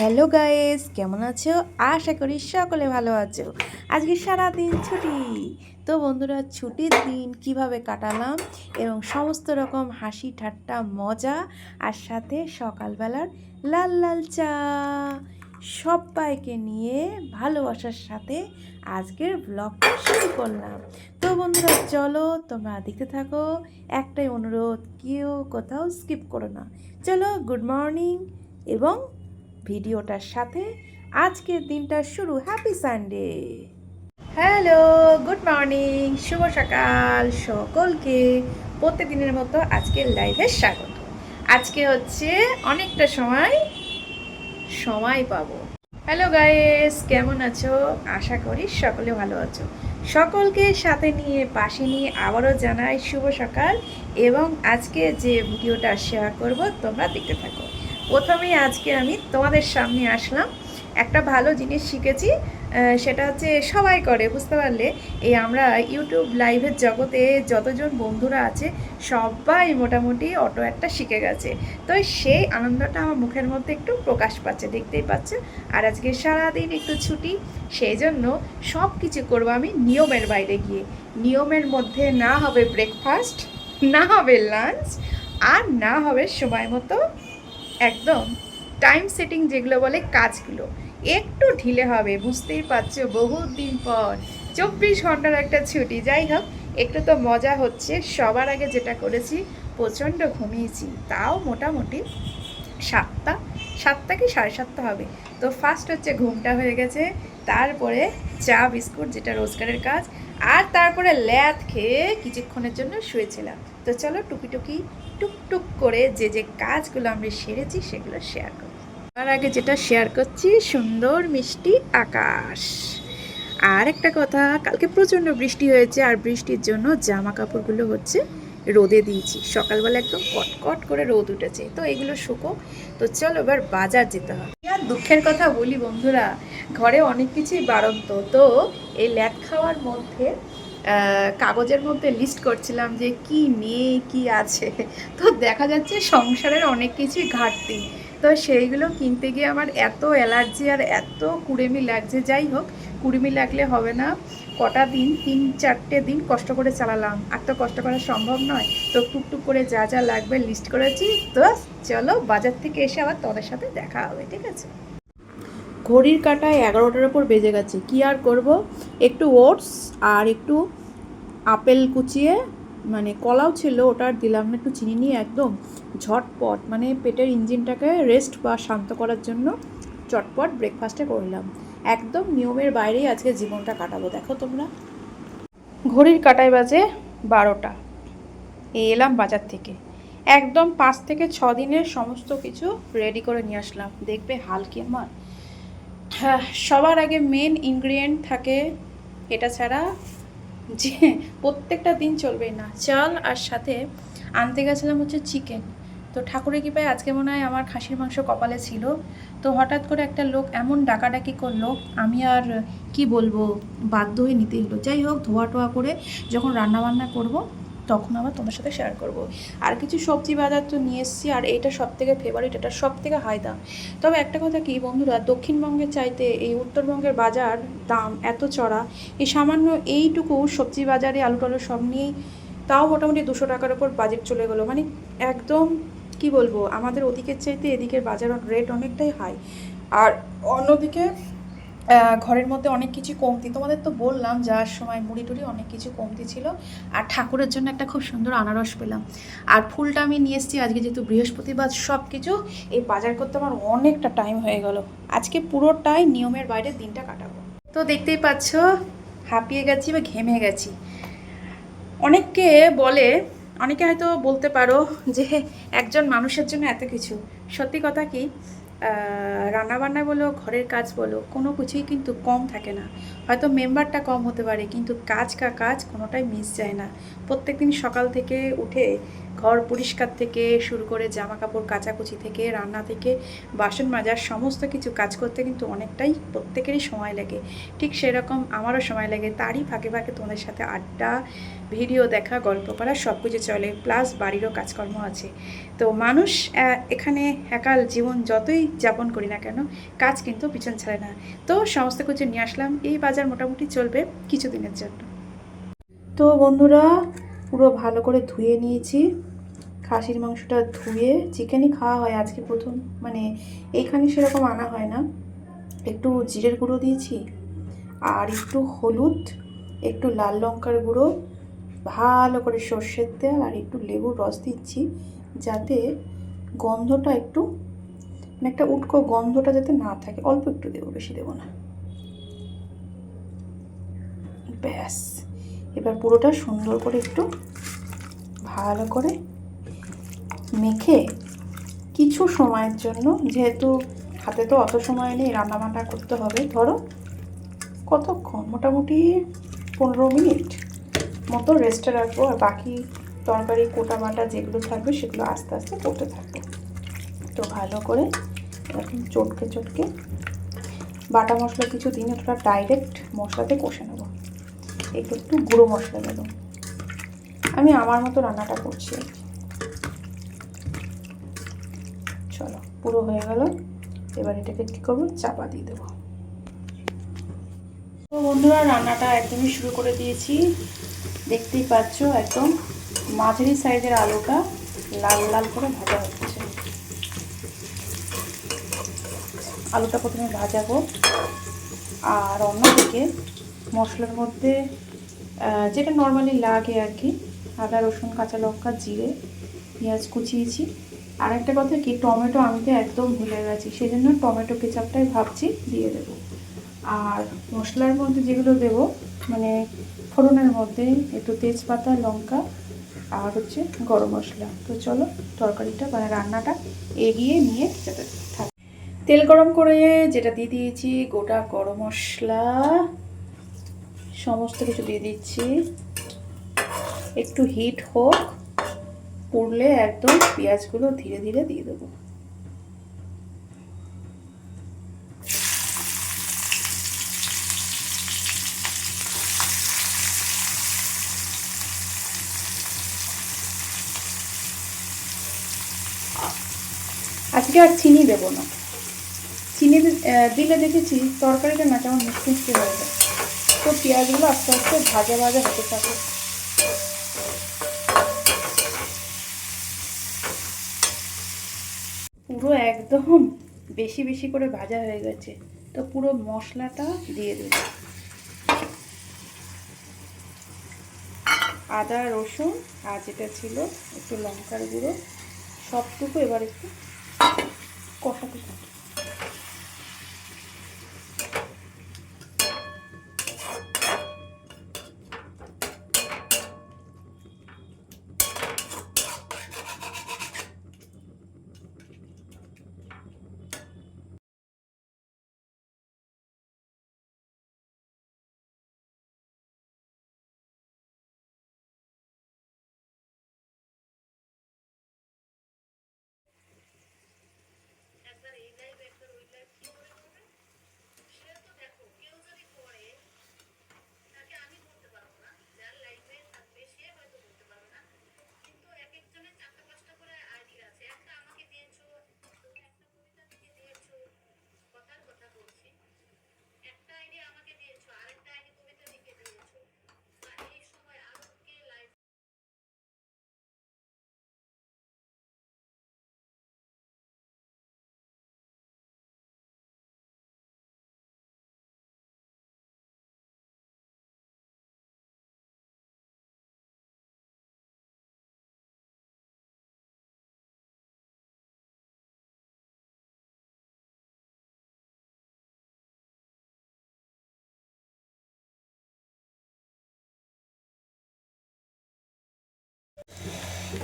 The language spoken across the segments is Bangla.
হ্যালো গায়েস কেমন আছো? আশা করি সকলে ভালো আছো। আজকে সারাদিন ছুটি। তো বন্ধুরা, ছুটির দিন কীভাবে কাটালাম এবং সমস্ত রকম হাসি ঠাট্টা, মজা আর সাথে সকালবেলার লাল লাল চা সবাইকে নিয়ে ভালোবাসার সাথে আজকের ব্লগটা শুরু করলাম। তো বন্ধুরা, চলো তোমরা দেখতে থাকো। একটাই অনুরোধ, কেউ কোথাও স্কিপ করো না। চলো, গুড মর্নিং এবং ভিডিওটার সাথে আজকের দিনটা শুরু। Happy Sunday hello good morning শুভ সকাল, সকলকে প্রত্যেকদিনের মতো আজকের লাইভে স্বাগত। আজকে হচ্ছে অনেকটা সময় সময় পাবো। হ্যালো গাইস কেমন আছো? আশা করি সকলে ভালো আছো। সকলকে সাথে নিয়ে, পাশে নিয়ে আবারও জানাই শুভ সকাল এবং আজকে যে ভিডিওটা শেয়ার করব, তোমরা দেখতে থাকো। প্রথমেই আজকে আমি তোমাদের সামনে আসলাম। একটা ভালো জিনিস শিখেছি সেটা হচ্ছে সবাই করে, বুঝতে পারলে? এই আমরা ইউটিউব লাইভের জগতে যতজন বন্ধুরা আছে, সবাই মোটামুটি অটো একটা শিখে গেছে। তো সেই আনন্দটা আমার মুখের মধ্যে একটু প্রকাশ পাচ্ছে, দেখতেই পাচ্ছে? আর আজকে সারাদিন একটু ছুটি, সেই জন্য সব কিছু করব আমি নিয়মের বাইরে গিয়ে। নিয়মের মধ্যে না হবে ব্রেকফাস্ট না হবে লাঞ্চ আর না হবে সময় মতো একদম টাইম সেটিং যেগুলো বলে কাজগুলো। একটু ঢিলে হবে, বুঝতেই পারছ? বহুত দিন পর। চব্বিশ ঘণ্টার একটা ছুটি। যাই হোক, একটু তো মজা হচ্ছে। সবার আগে যেটা করেছি, প্রচণ্ড ঘুমিয়েছি। তাও মোটামুটি সাতটা সাতটা কি সাড়ে সাতটা হবে। তো ফার্স্ট হচ্ছে ঘুমটা হয়ে গেছে। তারপরে চা, বিস্কুট, যেটা রোজগারের কাজ। আর তারপরে ল্যাদ খেয়ে কিছুক্ষণের জন্য শুয়েছিলাম। তো চলো টুকি টুকি টুকটুক করে যে যে কাজগুলো আমরা সেরেছি সেগুলো শেয়ার করি তার আগে যেটা শেয়ার করছি, সুন্দর মিষ্টি আকাশ। আর একটা কথা, কালকে প্রচণ্ড বৃষ্টি হয়েছে, আর বৃষ্টির জন্য জামা কাপড়গুলো হচ্ছে রোদে দিয়েছি। সকালবেলা একদম কটকট করে রোদ উঠেছে। তো এগুলো শুকো। তো চলো এবার বাজার যেতে হবে। আর দুঃখের কথা বলি বন্ধুরা, ঘরে অনেক কিছুই বাড়ন্ত। তো এই ল্যাদ খাওয়ার মধ্যে কাগজের মধ্যে লিস্ট করছিলাম যে কি নেই কি আছে। তো দেখা যাচ্ছে সংসারের অনেক কিছুই ঘাটতি। তো সেইগুলো কিনতে গিয়ে আমার এত অ্যালার্জি আর এত কুড়েমি লাগছে। যাই হোক, কুড়েমি লাগলে হবে না। কটা দিন, তিন, চারটে দিন কষ্ট করে চালালাম। আর তো কষ্ট করা সম্ভব নয়। তো টুকটুক করে যা যা লাগবে লিস্ট করেছি। তো চলো বাজার থেকে এসে আবার তোমাদের সাথে দেখা হবে, ঠিক আছে? ঘড়ির কাটায় এগারোটার ওপর বেজে গেছে। কি আর করব? একটু ওটস আর একটু আপেল কুচিয়ে মানে কলাও ছিল, ওটা আর দিলাম না, একটু চিনি নিয়ে একদম ঝটপট মানে পেটের ইঞ্জিনটাকে রেস্ট বা শান্ত করার জন্য চটপট ব্রেকফাস্টে করলাম একদম নিয়মের বাইরেই আজকে জীবনটা কাটাবো, দেখো তোমরা। ঘড়ির কাটায় বাজে বারোটা। এই এলাম বাজার থেকে। একদম পাঁচ থেকে ছ দিনের সমস্ত কিছু রেডি করে নিয়ে আসলাম। দেখবে হাল কি আমার? সবার আগে মেন ইনগ্রিডিয়েন্ট থাকে এটা ছাড়া যে প্রত্যেকটা দিন চলবে না। চাল আর সাথে আনতে গেছিলাম হচ্ছে চিকেন তো ঠাকুরের কৃপায় আজকে মনে হয় আমার খাসির মাংস কপালে ছিল। তো হঠাৎ করে একটা লোক এমন ডাকাডাকি করল, আমি আর কি বলব, বাধ্য হয়ে নিতে হলো যাই হোক ধোয়া টোয়া করে যখন রান্না বান্না করব তখন আবার তোমার সাথে শেয়ার করব। আর কিছু সবজি বাজার তো নিয়ে এসেছি, আর এইটা সব থেকে ফেভারিট এটা সব থেকে হাই দাম। তবে একটা কথা কি বন্ধুরা, দক্ষিণবঙ্গের চাইতে এই উত্তরবঙ্গের বাজার দাম এত চড়া এই সামান্য এইটুকু সবজি বাজারে আলু টালু সব নিয়েই তাও মোটামুটি দুশো টাকার ওপর বাজেট চলে গেলো। মানে একদম কি বলব, আমাদের ওদিকের চাইতে এদিকের বাজার রেট অনেকটাই হাই আর অন্যদিকে ঘরের মধ্যে অনেক কিছু কমতি। তোমাদের তো বললাম যাওয়ার সময় মুড়ি টুড়ি অনেক কিছু কমতি ছিল। আর ঠাকুরের জন্য একটা খুব সুন্দর আনারস পেলাম। আর ফুলটা আমি নিয়ে এসেছি, আজকে যেহেতু বৃহস্পতিবার সব কিছু এই বাজার করতে আমার অনেকটা টাইম হয়ে গেল। আজকে পুরোটাই নিয়মের বাইরে দিনটা কাটাবো। তো দেখতেই পাচ্ছ, হাঁপিয়ে গেছি বা ঘেমে গেছি। অনেককে বলে, অনেকে হয়তো বলতে পারো যে, একজন মানুষের জন্য এত কিছু। সত্যি কথা কি? রান্নাবান্না বলো, ঘরের কাজ বলো, কোনো কিছুই কিন্তু কম থাকে না। হয়তো মেম্বারটা কম হতে পারে, কিন্তু কাজ কা কাজ কোনোটাই মিস যায় না। প্রত্যেক দিন সকাল থেকে উঠে ঘর পরিষ্কার থেকে শুরু করে জামা কাপড় কাচাকুচি থেকে, রান্না থেকে, বাসন মাজার সমস্ত কিছু কাজ করতে কিন্তু অনেকটাই প্রত্যেকেরই সময় লাগে। ঠিক সেরকম আমারও সময় লাগে। তারই ফাঁকে ফাঁকে তোমাদের সাথে আড্ডা, ভিডিও দেখা, গল্প করা সব কিছু চলে। প্লাস বাড়িরও কাজকর্ম আছে। তো মানুষ এখানে একাল জীবন যতই যাপন করি না কেন, কাজ কিন্তু পিছন ছাড়ে না। তো সমস্ত কিছু নিয়ে আসলাম। এই বাজার মোটামুটি চলবে কিছুদিনের জন্য। তো বন্ধুরা পুরো ভালো করে ধুয়ে নিয়েছি। খাসির মাংসটা ধুয়ে চিকেনই খাওয়া হয় আজকে প্রথম মানে এইখানে সেরকম আনা হয় না। একটু জিরের গুঁড়ো দিয়েছি আর একটু হলুদ, একটু লাল লঙ্কার গুঁড়ো, ভালো করে সর্ষের তেল আর একটু লেবুর রস দিচ্ছি যাতে গন্ধটা একটু মানে একটা উটকো গন্ধটা যাতে না থাকে। অল্প একটু দেবো, বেশি দেবো না। ব্যাস। এবার পুরোটা সুন্দর করে একটু ভালো করে মেখে কিছু সময়ের জন্য, যেহেতু হাতে তো অত সময় নেই, রান্নাবান্না করতে হবে, ধরো কতক্ষণ? মোটামুটি পনেরো মিনিট মতো রেস্টে রাখব, আর বাকি তরকারি, কোটা বাটা যেগুলো থাকবে সেগুলো আস্তে আস্তে করতে থাকব। তো ভালো করে এরকম চটকে চটকে বাটা মশলা কিছু দিন ওটা ডাইরেক্ট মশলাতে কষে নেব। একটু একটু গুঁড়ো মশলা দেবো। আমি আমার মতো রান্নাটা করছি। চলো, পুরো হয়ে গেল। এবার এটাকে কী করব? চাপা দিয়ে দেবো। তো বন্ধুরা, রান্নাটা একদমই শুরু করে দিয়েছি। দেখতেই পাচ্ছ একদম মাঝারি সাইজের আলুটা লাল লাল করে ভাজা হচ্ছে। আলুটা প্রথমে ভাজাবো। আর অন্যদিকে মশলার মধ্যে যেটা নর্মালি লাগে আর কি আদা, রসুন, কাঁচা লঙ্কা, জিরে, পেঁয়াজ কুচিয়েছি। আর একটা কথা কি, টমেটো আমি তো একদম ভুলে গেছি সেই জন্য টমেটো কেচাপটাই ভাবছি দিয়ে দেবো। আর মশলার মধ্যে যেগুলো দেবো মানে ফোড়নের মধ্যে একটু তেজপাতা, লঙ্কা, আর হচ্ছে গরম মশলা। তো চলো, তরকারিটা মানে রান্নাটা এগিয়ে নিয়ে যেতে থাক। তেল গরম করে যেটা দিয়ে দিয়েছি, গোটা গরম মশলা। সমস্ত কিছু দিয়ে দিচ্ছি। একটু হিট হোক, পুড়লে একদম পেঁয়াজগুলো ধীরে ধীরে দিয়ে দেবো। আজকে আর চিনি দেবো না। চিনি দিলে দেখেছি তরকারিটা না কেমন মিষ্টি মিষ্টি হয়ে যায়। তো পেঁয়াজগুলো আস্তে আস্তে ভাজা ভাজা হতে থাকে। পুরো একদম বেশি বেশি করে ভাজা হয়ে গেছে। তো পুরো মশলাটা দিয়ে দেব আদা, রসুন আর যেটা ছিল একটু লঙ্কার গুঁড়ো, সবটুকু এবার একটু কষাতে থাকি।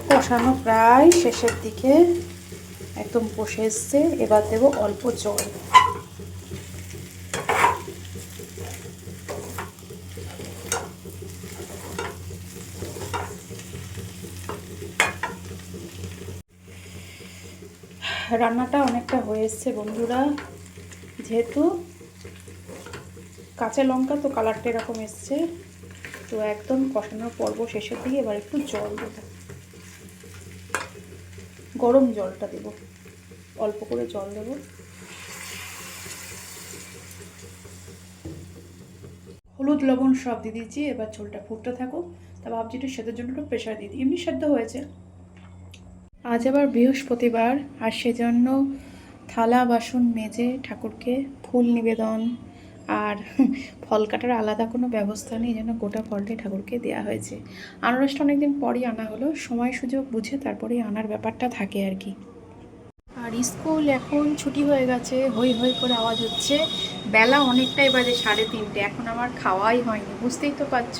কষানো প্রায় শেষের দিকে একদম বসে এসছে। এবার দেবো অল্প জল। রান্নাটা অনেকটা হয়ে এসছে বন্ধুরা। যেহেতু কাঁচা লঙ্কা তো কালারটা এরকম এসছে, তো একদম কষানোর পর্ব শেষের দিকে এবার একটু জল দেবো। গরম জলটা দেব। অল্প করে জল দেব। হলুদ, লবণ সব দিয়ে দিয়েছি, এবার ঝোলটা ফুটতে থাকুক। তা ভাবছি একটু সেদের জন্য একটু প্রেশার দিয়ে দিই। এমনি সেদ্ধ হয়েছে। আজ আবার বৃহস্পতিবার, আর সেজন্য থালা, বাসন, মেজে ঠাকুরকে ফুল নিবেদন আর ফল কাটার আলাদা কোনো ব্যবস্থা নেই, যেন গোটা ফলটাই ঠাকুরকে দেওয়া হয়েছে। আনারসটা অনেকদিন পরই আনা হলো, সময় সুযোগ বুঝে তারপরেই আনার ব্যাপারটা থাকে আর কি। আর স্কুল এখন ছুটি হয়ে গেছে হই হই করে আওয়াজ হচ্ছে। বেলা অনেকটাই বাজে, সাড়ে তিনটে। এখন আমার খাওয়াই হয়নি, বুঝতেই তো পারছ?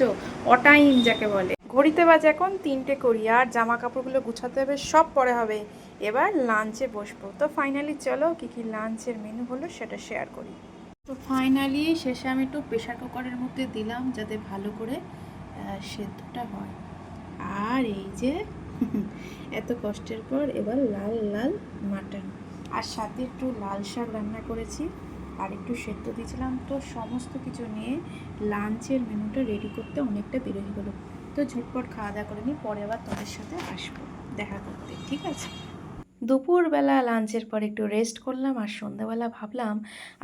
অটাইম যাকে বলে। ঘড়িতে বাজে এখন তিনটে করি আর জামা কাপড়গুলো গুছাতে হবে, সব পরে হবে। এবার লাঞ্চে বসবো। তো ফাইনালি চলো, কী কী লাঞ্চের মেনু হলো সেটা শেয়ার করি। তো ফাইনালি শেষে আমি একটু প্রেশার কুকারের মধ্যে দিলাম যাতে ভালো করে সেদ্ধটা হয়। আর এই যে, এত কষ্টের পর এবার লাল লাল মাটন আর সাথে একটু লাল শাক রান্না করেছি। আর একটু সেদ্ধ দিয়েছিলাম। তো সমস্ত কিছু নিয়ে লাঞ্চের মেনুটা রেডি করতে অনেকটা দেরি হয়ে গেলো তো ঝটপট খাওয়া দাওয়া করে নিই পরে আবার তোমাদের সাথে আসব। দেখা করতে, ঠিক আছে? দুপুরবেলা লাঞ্চের পর একটু রেস্ট করলাম আর সন্ধ্যাবেলা ভাবলাম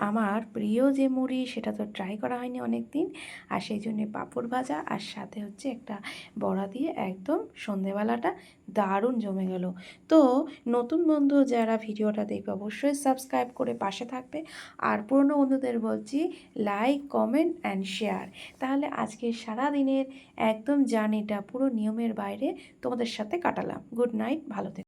আমার প্রিয় যে মুড়ি সেটা তো ট্রাই করা হয়নি অনেক দিন আর সেই জন্যে পাঁপড় ভাজা আর সাথে হচ্ছে একটা বড়া দিয়ে একদম সন্ধেবেলাটা দারুণ জমে গেল। তো নতুন বন্ধু যারা ভিডিওটা দেখবে অবশ্যই সাবস্ক্রাইব করে পাশে থাকবে, আর পুরনো বন্ধুদের বলছি লাইক কমেন্ট অ্যান্ড শেয়ার তাহলে আজকে সারা দিনের একদম জার্নিটা পুরো নিয়মের বাইরে তোমাদের সাথে কাটালাম। গুড নাইট ভালো থেকো।